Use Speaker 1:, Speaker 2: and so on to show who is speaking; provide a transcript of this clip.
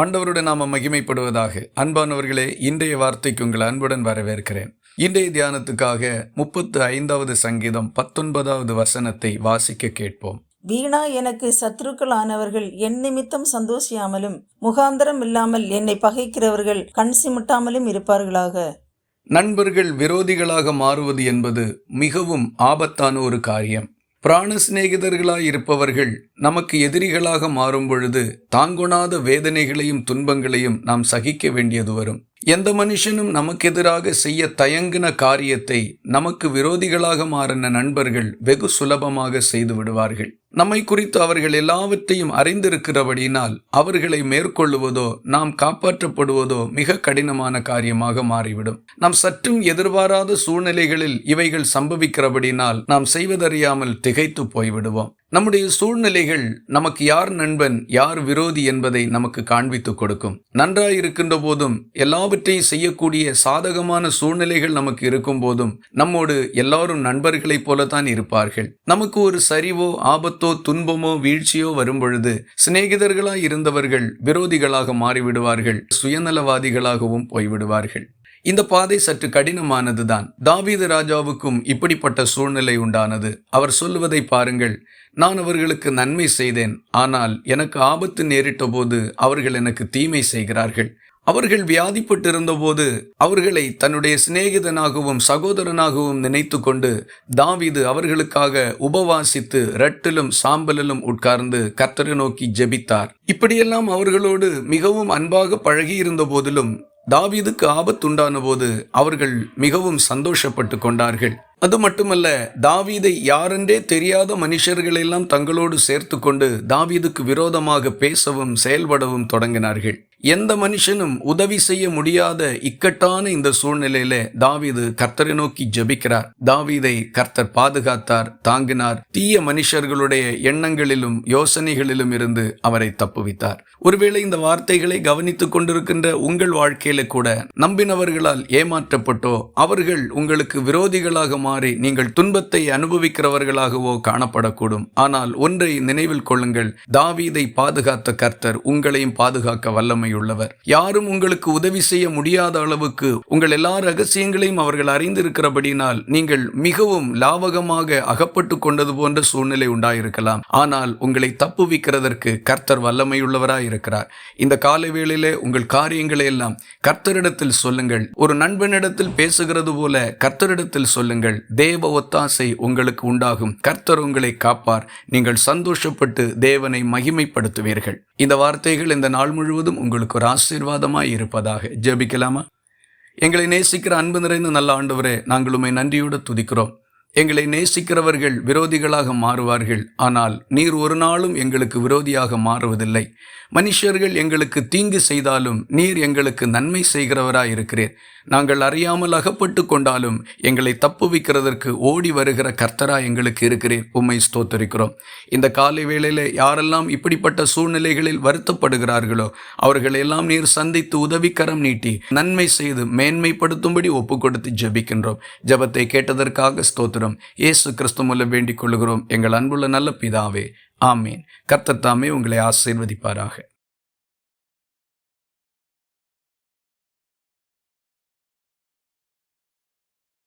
Speaker 1: ஆண்டவருடன் நாம மகிமைப்படுவதாக அன்பானவர்களே இன்றைய வார்த்தைக்கு உங்கள் அன்புடன் வரவேற்கிறேன். இன்றைய தியானத்துக்காக முப்பத்து ஐந்தாவது சங்கீதம் பத்தொன்பதாவது வசனத்தை வாசிக்க கேட்போம்.
Speaker 2: வீணா எனக்கு சத்துருக்களானவர்கள் என் நிமித்தம் சந்தோஷியாமலும் முகாந்திரம் இல்லாமல் என்னை பகைக்கிறவர்கள் கண் சிமிட்டாமலும் இருப்பார்களாக.
Speaker 1: நண்பர்கள் விரோதிகளாக மாறுவது என்பது மிகவும் ஆபத்தான ஒரு காரியம். பிராண சிநேகிதர்களாய் இருப்பவர்கள் நமக்கு எதிரிகளாக மாறும் பொழுது தாங்கொணாத வேதனைகளையும் துன்பங்களையும் நாம் சகிக்க வேண்டியது வரும். எந்த மனுஷனும் நமக்கு எதிராக செய்ய தயங்கின காரியத்தை நமக்கு விரோதிகளாக மாறின நண்பர்கள் வெகு சுலபமாக செய்து விடுவார்கள். நம்மை குறித்து அவர்கள் எல்லாவற்றையும் அறிந்திருக்கிறபடியினால் அவர்களை மேற்கொள்ளுவதோ நாம் காப்பாற்றப்படுவதோ மிக கடினமான காரியமாக மாறிவிடும். நாம் சற்றும் எதிர்பாராத சூழ்நிலைகளில் இவைகள் சம்பவிக்கிறபடினால் நாம் செய்வதறியாமல் திகைத்து போய்விடுவோம். நம்முடைய சூழ்நிலைகள் நமக்கு யார் நண்பன் யார் விரோதி என்பதை நமக்கு காண்பித்துக் கொடுக்கும். நன்றாய் இருக்கின்ற போதும் எல்லாவற்றையும் செய்யக்கூடிய சாதகமான சூழ்நிலைகள் நமக்கு இருக்கும் போதும் நம்மோடு எல்லாரும் நண்பர்களைப் போலத்தான் இருப்பார்கள். நமக்கு ஒரு சரிவோ ஆபத்தோ துன்பமோ வீழ்ச்சியோ வரும் பொழுது சிநேகிதர்களாய் இருந்தவர்கள் விரோதிகளாக மாறிவிடுவார்கள் சுயநலவாதிகளாகவும் போய்விடுவார்கள். இந்த பாதை சற்று கடினமானதுதான். தாவீது ராஜாவுக்கும் இப்படிப்பட்ட சூழ்நிலை உண்டானது. அவர் சொல்லுவதை பாருங்கள் நான் அவர்களுக்கு நன்மை செய்தேன் ஆனால் எனக்கு ஆபத்து நேரிட்ட போது அவர்கள் எனக்கு தீமை செய்கிறார்கள். அவர்கள் வியாதிப்பட்டிருந்தபோது அவர்களை தன்னுடைய சிநேகிதனாகவும் சகோதரனாகவும் நினைத்து கொண்டு தாவீது அவர்களுக்காக உபவாசித்து ரட்டிலும் சாம்பலிலும் உட்கார்ந்து கர்த்தரை நோக்கி ஜெபித்தார். இப்படியெல்லாம் அவர்களோடு மிகவும் அன்பாக பழகியிருந்த போதிலும் தாவீதுக்கு ஆபத்துண்டான போது அவர்கள் மிகவும் சந்தோஷப்பட்டு கொண்டார்கள். அது மட்டுமல்ல தாவீதை யாரென்றே தெரியாத மனுஷர்களெல்லாம் தங்களோடு சேர்த்து கொண்டு தாவீதுக்கு விரோதமாக பேசவும் செயல்படவும் தொடங்கினார்கள். எந்த மனுஷனும் உதவி செய்ய முடியாத இக்கட்டான இந்த சூழ்நிலையில தாவீது கர்த்தரை நோக்கி ஜெபிக்கிறார். தாவீதை கர்த்தர் பாதுகாத்தார் தாங்கினார். தீய மனுஷர்களுடைய எண்ணங்களிலும் யோசனைகளிலும் இருந்து அவரை தப்புவித்தார். ஒருவேளை இந்த வார்த்தைகளை கவனித்துக் கொண்டிருக்கின்ற உங்கள் வாழ்க்கையில கூட நம்பினவர்களால் ஏமாற்றப்பட்டோ அவர்கள் உங்களுக்கு விரோதிகளாக மாறி நீங்கள் துன்பத்தை அனுபவிக்கிறவர்களாகவோ காணப்படக்கூடும். ஆனால் ஒன்றை நினைவில் கொள்ளுங்கள் தாவீதை பாதுகாத்த கர்த்தர் உங்களையும் பாதுகாக்க வல்லமை உள்ளவர் யாரும் உங்களுக்கு உதவி செய்ய முடியாத அளவுக்கு உங்கள் எல்லா ரகசியங்களையும் அவர்கள் அறிந்திருக்கிறபடினால் நீங்கள் மிகவும் லாவகமாக அகப்பட்டு கொண்டது போன்ற சூழ்நிலை உண்டாயிருக்கலாம். ஆனால் உங்களை தப்புவிக்கிறதற்கு கர்த்தர் வல்லமையுள்ளவராய் இருக்கிறார் இந்த காலை வேளையிலே உங்கள் காரியங்களை எல்லாம் கர்த்தரிடத்தில் சொல்லுங்கள். ஒரு நண்பனிடத்தில் பேசுகிறது போல கர்த்தரிடத்தில் சொல்லுங்கள். தேவ ஒத்தாசை உங்களுக்கு உண்டாகும். கர்த்தர் உங்களை காப்பார். நீங்கள் சந்தோஷப்பட்டு தேவனை மகிமைப்படுத்துவீர்கள். இந்த வார்த்தைகள் இந்த நாள் முழுவதும் உங்களுக்கு ஒரு ஆசீர்வாதமாக இருப்பதாக. ஜெபிக்கலாமா? எங்களை நேசிக்கிற அன்பு நிறைந்த நல்ல ஆண்டவரே நாங்கள் நன்றியோடு துதிக்கிறோம். எங்களை நேசிக்கிறவர்கள் விரோதிகளாக மாறுவார்கள். ஆனால் நீர் ஒரு நாளும் எங்களுக்கு விரோதியாக மாறுவதில்லை. மனுஷர்கள் எங்களுக்கு தீங்கு செய்தாலும் நீர் எங்களுக்கு நன்மை செய்கிறவராய் இருக்கிறீர் நாங்கள் அறியாமல் அகப்பட்டு கொண்டாலும் எங்களை தப்புவிக்கிறதற்கு ஓடி வருகிற கர்த்தரா எங்களுக்கு இருக்கிறீர். உம்மை ஸ்தோத்தரிக்கிறோம். இந்த காலை வேளையில் யாரெல்லாம் இப்படிப்பட்ட சூழ்நிலைகளில் வருத்தப்படுகிறார்களோ அவர்களெல்லாம் நீர் சந்தித்து உதவிக்கரம் நீட்டி நன்மை செய்து மேன்மைப்படுத்தும்படி ஒப்பு கொடுத்து ஜெபிக்கின்றோம். ஜெபத்தை கேட்டதற்காக ஸ்தோத்திரம். இயேசு கிறிஸ்து மூலம் வேண்டிக் கொள்கிறோம் எங்கள் அன்புள்ள நல்ல பிதாவே ஆமீன். கர்த்தர் தாமே உங்களை ஆசீர்வதிப்பாராக.